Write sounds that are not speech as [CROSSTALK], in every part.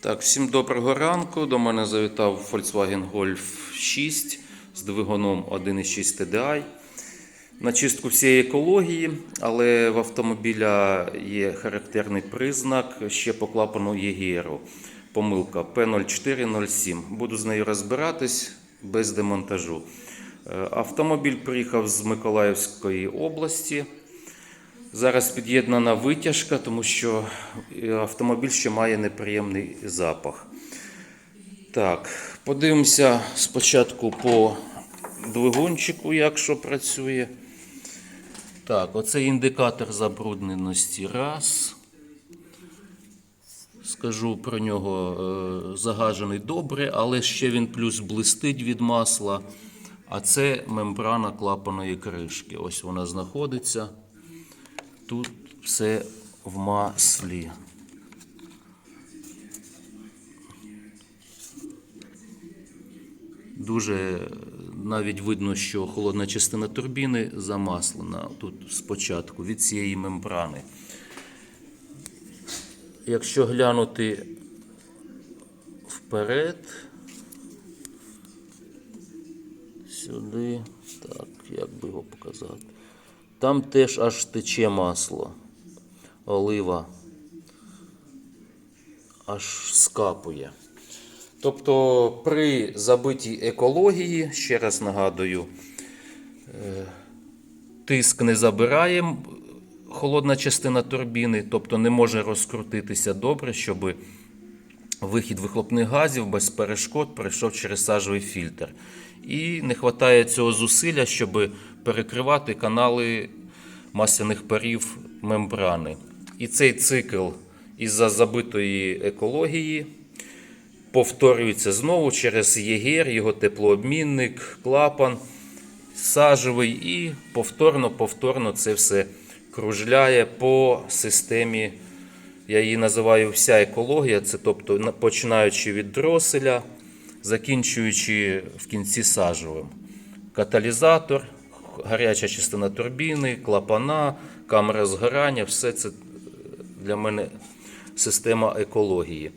Так, всім доброго ранку. До мене завітав Volkswagen Golf 6 з двигуном 1.6 TDI. На чистку всієї екології, але в автомобіля є характерний признак ще по клапану ЄГРу. Помилка P0407. Буду з нею розбиратись без демонтажу. Е, Автомобіль приїхав з Миколаївської області. Зараз під'єднана витяжка, тому що е, автомобіль ще має неприємний запах. Так, подивимося спочатку по двигунчику, як що працює. Так, оце індикатор забрудненості. Раз. Скажу про нього е, загажений добре, але ще він плюс блистить від масла. А це мембрана клапаної кришки. Ось вона знаходиться. Тут все в маслі. Дуже навіть видно, що холодна частина турбіни замаслена тут спочатку від цієї мембрани. Якщо глянути вперед, сюди, так, як би його показати. Там теж аж тече масло, олива, аж скапує. Тобто при забитій екології, ще раз нагадую, е, тиск не забирає холодна частина турбіни, тобто не може розкрутитися добре, щоб вихід вихлопних газів без перешкод пройшов через сажовий фільтр. І не вистачає цього зусилля, щоб перекривати канали масляних парів мембрани. І цей цикл із-за забитої екології повторюється знову через ЄГР, його теплообмінник, клапан сажевий, і повторно-повторно це все кружляє по системі. Я її називаю вся екологія, це тобто починаючи від дроселя, закінчуючи в кінці сажевим. Каталізатор, гаряча частина турбіни, клапана, камера згорання все це для мене система екології.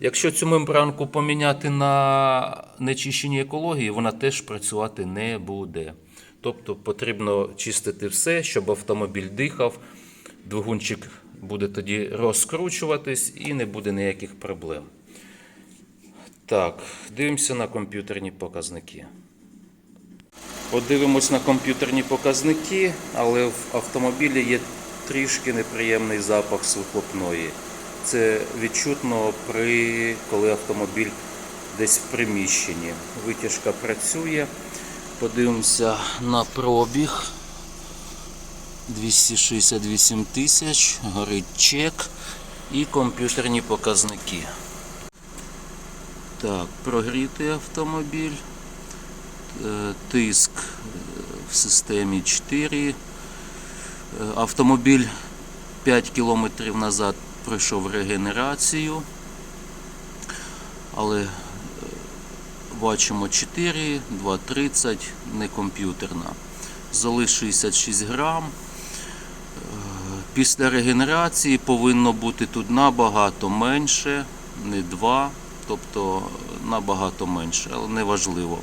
Якщо цю мембранку поміняти на нечищеній екології, вона теж працювати не буде. Тобто потрібно чистити все, щоб автомобіль дихав, двигунчик буде тоді розкручуватись і не буде ніяких проблем. Так, дивимося на комп'ютерні показники. Подивимось на комп'ютерні показники, але в автомобілі є трішки неприємний запах з вихлопної. Це відчутно при коли автомобіль десь в приміщенні. Витяжка працює. Подивимося на пробіг. 268 тисяч, горить чек і комп'ютерні показники. Так, прогрітий автомобіль. Е, Тиск е, в системі 4. Е, Автомобіль 5 кілометрів назад пройшов регенерацію. Але бачимо 4, 2,30, не комп'ютерна. Зали 66 грам. Після регенерації повинно бути тут набагато менше, не 2, тобто набагато менше, але не важливо.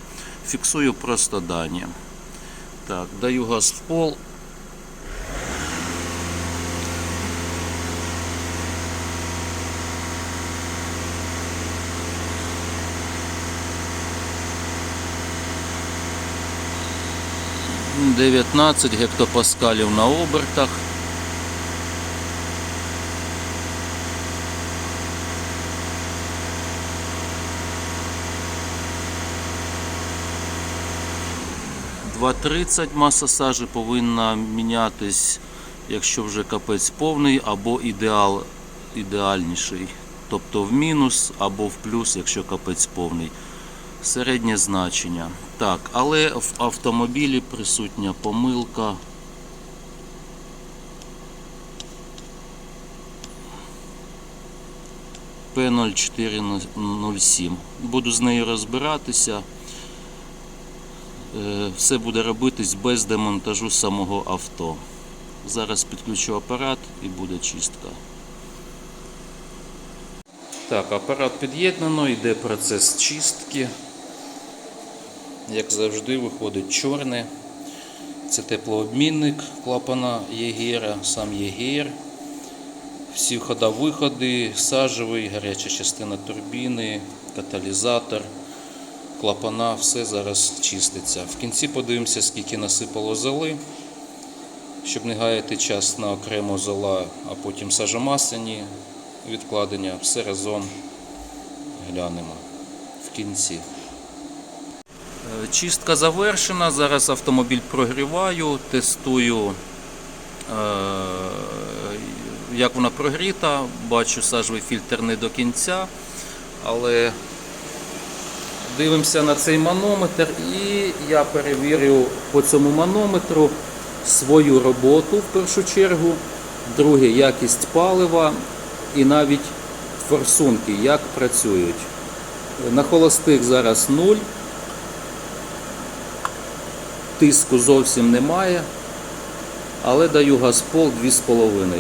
Фіксую просто дані. Так, даю газ в пол. Дев'ятнадцять гектопаскалів на обертах. Два тридцять маса сажі повинна мінятись, якщо вже капець повний, або ідеал, ідеальніший. Тобто в мінус або в плюс, якщо капець повний. Середнє значення. Так, але в автомобілі присутня помилка. P0407. Буду з нею розбиратися. Е, Все буде робитись без демонтажу самого авто. Зараз підключу апарат і буде чистка. Так, апарат під'єднано, йде процес чистки. Як завжди, виходить чорне. Це теплообмінник клапана Єгера, сам Єгер. Всі входа-виходи, сажевий, гаряча частина турбіни, каталізатор, клапана, все зараз чиститься. В кінці подивимося, скільки насипало золи, щоб не гаяти час на окремо зола, а потім сажомасляні відкладення. Все разом глянемо в кінці. Е, Чистка завершена. Зараз автомобіль прогріваю, тестую, е, як вона прогріта. Бачу, сажовий фільтр не до кінця, але дивимося на цей манометр і я перевірю по цьому манометру свою роботу в першу чергу, друге якість палива і навіть форсунки, як працюють. На холостих зараз 0. Тиску зовсім немає, але даю газпол 2,5.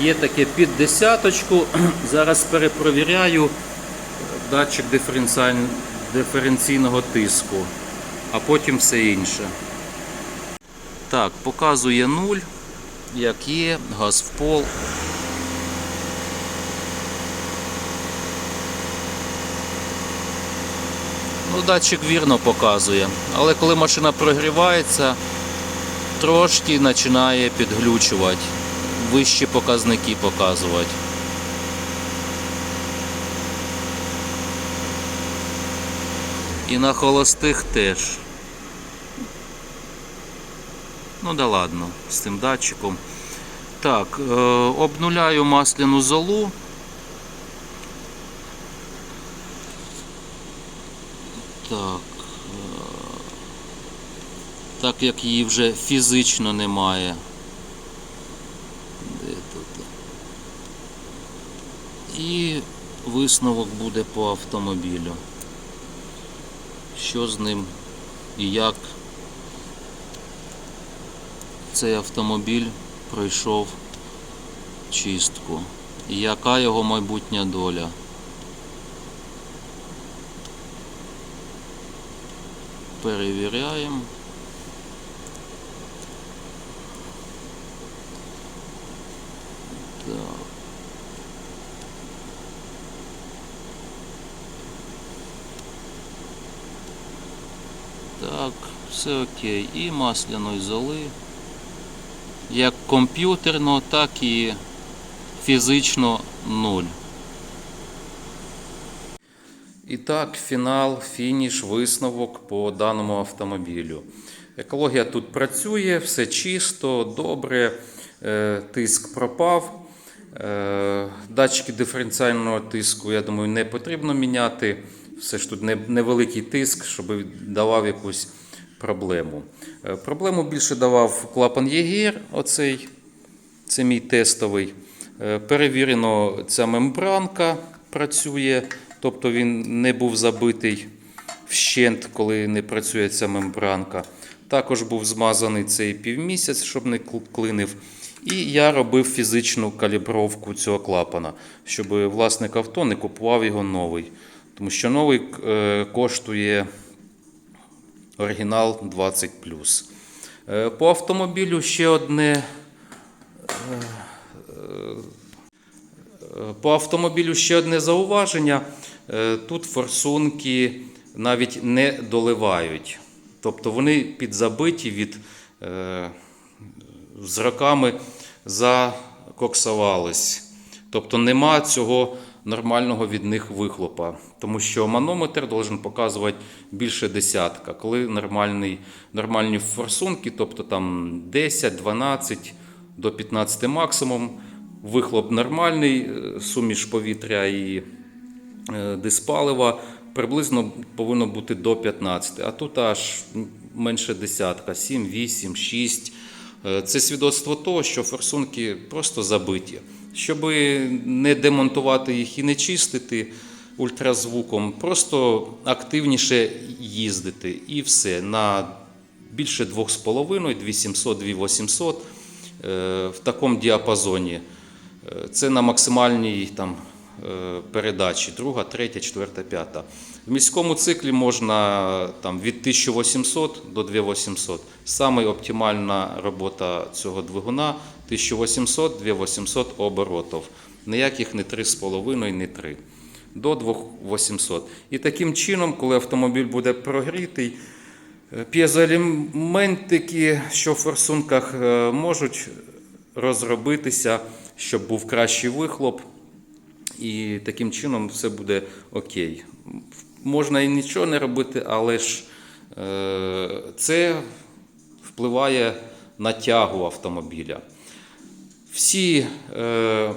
Є таке під десяточку. [CLEARS THROAT] Зараз перепровіряю датчик диференційного тиску, а потім все інше. Так, показує 0, як є, газ в пол. Ну, датчик вірно показує. Але коли машина прогрівається, трошки починає підглючувати вищі показники показувати. І на холостих теж. Ну да ладно, з цим датчиком. Так, е, обнуляю масляну золу. Так. е, Так як її вже фізично немає. Де тут? І висновок буде по автомобілю. Що з ним і як цей автомобіль пройшов чистку. І яка його майбутня доля. Перевіряємо. Так. Так, все окей. І масляної золи. Як комп'ютерно, так і фізично нуль. І так, фінал, фініш, висновок по даному автомобілю. Екологія тут працює, все чисто, добре, е, тиск пропав. Е, Датчики диференціального тиску, я думаю, не потрібно міняти. Все ж тут невеликий тиск, щоб давав якусь проблему. Е, Проблему більше давав клапан Єгір, оцей, це мій тестовий. Е, Перевірено, ця мембранка працює, тобто він не був забитий вщент, коли не працює ця мембранка. Також був змазаний цей півмісяць, щоб не кл- клинив. І я робив фізичну калібровку цього клапана, щоб власник авто не купував його новий. Тому що новий е, коштує оригінал 20. Е, По автомобілю ще одне. Е, По автомобілю ще одне зауваження. Е, Тут форсунки навіть не доливають. Тобто вони підзабиті від е, з роками закоксувались. Тобто нема цього нормального від них вихлопа. Тому що манометр должен показувати більше десятка. Коли нормальний, нормальні форсунки, тобто там 10, 12 до 15 максимум, вихлоп нормальний, е, суміш повітря і е, диспалива приблизно повинно бути до 15, а тут аж менше десятка, 7, 8, 6. Е, Це свідоцтво того, що форсунки просто забиті. Щоб не демонтувати їх і не чистити ультразвуком, просто активніше їздити і все. На більше 2,5, 2700, 2800 е, в такому діапазоні. Е, Це на максимальній там, е, передачі, друга, третя, четверта, п'ята. В міському циклі можна там, від 1800 до 2800. Саме оптимальна робота цього двигуна 1800 2800 оборотів. Ніяких не 3,5, не 3. До 2800. І таким чином, коли автомобіль буде прогрітий, е, п'єзоелементики, що в форсунках е, можуть розробитися, щоб був кращий вихлоп, і таким чином все буде окей. Можна і нічого не робити, але ж е, це впливає на тягу автомобіля. Всі, е,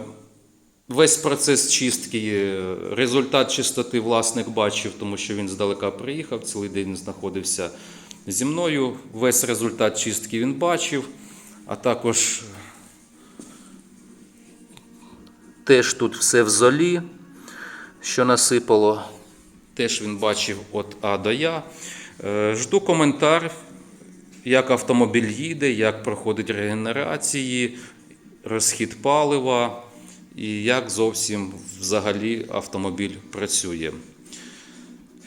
весь процес чистки, результат чистоти власник бачив, тому що він здалека приїхав, цілий день знаходився зі мною. Весь результат чистки він бачив, а також теж тут все в золі, що насипало. Теж він бачив від А до Я. Е, Жду коментар, як автомобіль їде, як проходить регенерації, розхід палива і як зовсім взагалі автомобіль працює.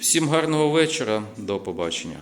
Всім гарного вечора, до побачення.